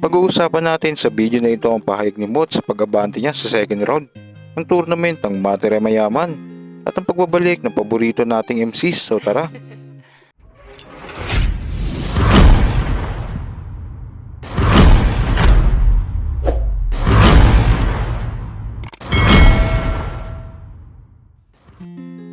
Pag-uusapan natin sa video na ito ang pahayag ni Mot sa pag-abante niya sa second round ng tournament ng Matere Mayaman at ang pagbabalik ng paborito nating MCs. So tara!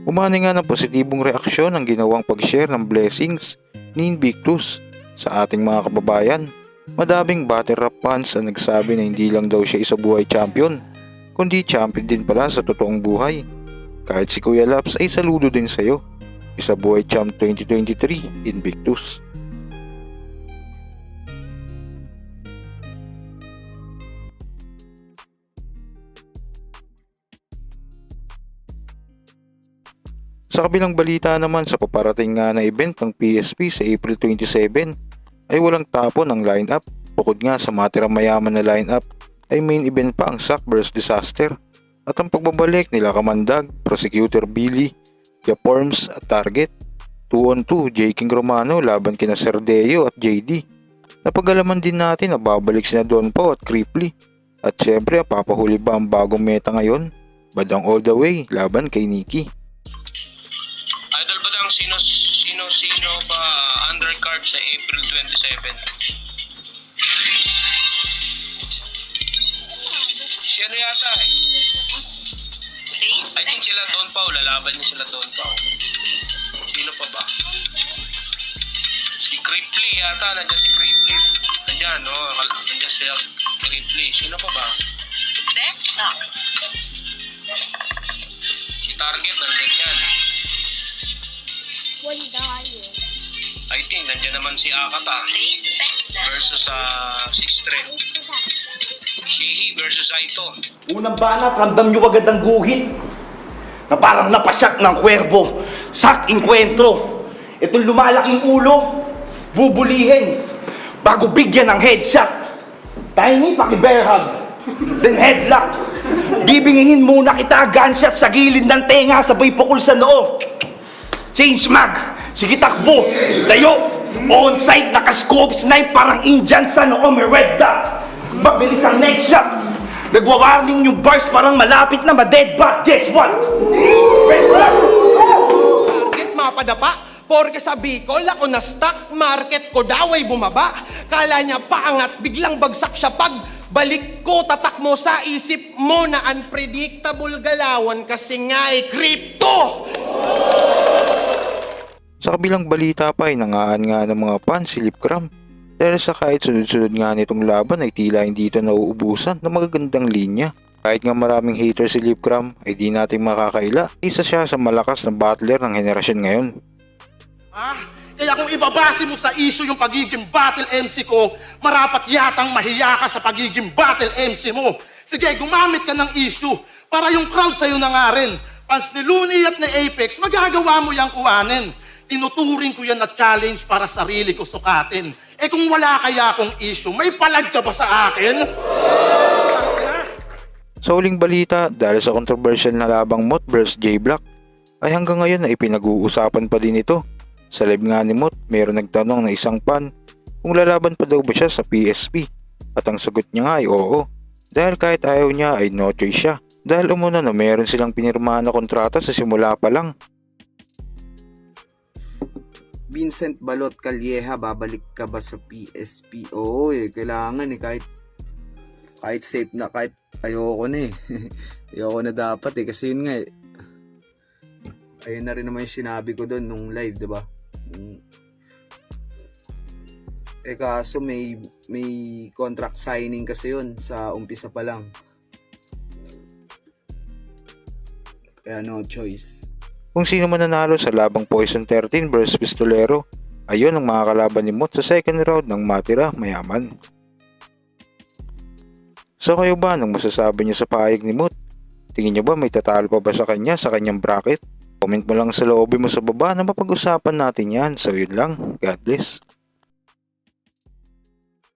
Umani nga ng positibong reaksyon ang ginawang pag-share ng blessings ni Invictus sa ating mga kababayan. Madaming battle rap fans ang nagsabi na hindi lang daw siya isa buhay champion, kundi champion din pala sa totoong buhay. Kahit si Kuya Laps ay saludo din sa'yo. Isa buhay champ 2023 Invictus. Sa kabilang balita naman sa paparating nga na event ng PSP sa April 27 ay walang tapon ang lineup. Bukod nga sa matirang mayaman na lineup ay main event pa ang Sackburst Disaster at ang pagbabalik nila Kamandag, Prosecutor Billy, Japorms at Target. 2 on 2, J. King Romano laban kina Serdeo at JD. Napagalaman din natin na babalik sina Don Pao at Creeply. At syempre, papahuli ba ang bagong meta ngayon? Badang all the way laban kay Nikki. Idol ba ang sino sino sino ba undercard sa April 27? Si ano yata eh. I think sila Don Pao, lalaban niya sila Don Pao. Sino pa ba? Si Cripply yata, nandiyan si Cripply. Nandiyan, no? Nandiyan si Cripply. Sino pa ba? Si Target, nandiyan yan. I think nandiyan naman si Akata versus uh, Six Thread. Shihi versus Aito. Unang banat, ramdam nyo agad ang guhit na parang napasyak ng kwerbo. Sak inkwentro. Itong lumalaking ulo, bubulihin bago bigyan ng headshot. Tiny, paki-bear hug. Then headlock. Bibingihin muna kita gunshot sa gilid ng tenga sabay pukul sa noo. Change mag. Sige takbo. Tayo. On-site naka-scope snipe parang Indian sa noo may red dot. Mabilis ang next shot. Nagwa-warning yung bars parang malapit na ma-dead bat. Guess what? Red dot. market mapadapa. Porke sa Bicol, ako na stock market ko daw bumaba. Kala niya paangat, biglang bagsak siya pag balik ko, tatak mo sa isip mo na unpredictable galawan kasi nga ay crypto. Sa kabilang balita pa ay nangaan nga ng mga fans si Lipcram dahil sa kahit sunod-sunod nga nitong laban ay tila hindi ito nauubusan ng magagandang linya. Kahit nga maraming hater si Lipcram ay di natin makakaila, isa siya sa malakas na battler ng henerasyon ngayon. Ah, kaya kung ibabase mo sa issue yung pagiging battle MC ko, marapat yatang mahiya ka sa pagiging battle MC mo. Sige, gumamit ka ng issue para yung crowd sa'yo na nga rin. Pans ni Looney at ni Apex, magagawa mo yung kuwanin. Tinuturing ko yan na challenge para sarili ko sukatin. Eh kung wala kaya akong issue, may palag ka ba sa akin? Sa uling balita, dahil sa controversial na labang Mot vs J Black, ay hanggang ngayon ay pinag-uusapan pa din ito. Sa live nga ni Mot, mayroon nagtanong na isang pan kung lalaban pa daw ba siya sa PSP. At ang sagot niya nga ay oo. Dahil kahit ayaw niya ay no choice siya. Dahil umuna na meron silang pinirmahan na kontrata sa simula pa lang. Vincent Balot Calieja, babalik ka ba sa PSP? Oo eh, kailangan eh, kahit kahit safe na, kahit ayoko na eh. ayoko na dapat eh, kasi yun nga eh. Ayun na rin naman yung sinabi ko doon nung live, di ba? Nung- Eh kaso may, may contract signing kasi yun sa umpisa pa lang. Kaya no choice. Kung sino man nanalo sa labang Poison 13 vs Pistolero, ayun ang mga kalaban ni Mot sa second round ng Matira Mayaman. So kayo ba anong masasabi niyo sa pahayag ni Mot? Tingin niyo ba may tatalo pa ba sa kanya sa kanyang bracket? Comment mo lang sa loob mo sa baba na mapag-usapan natin yan. So yun lang. God bless.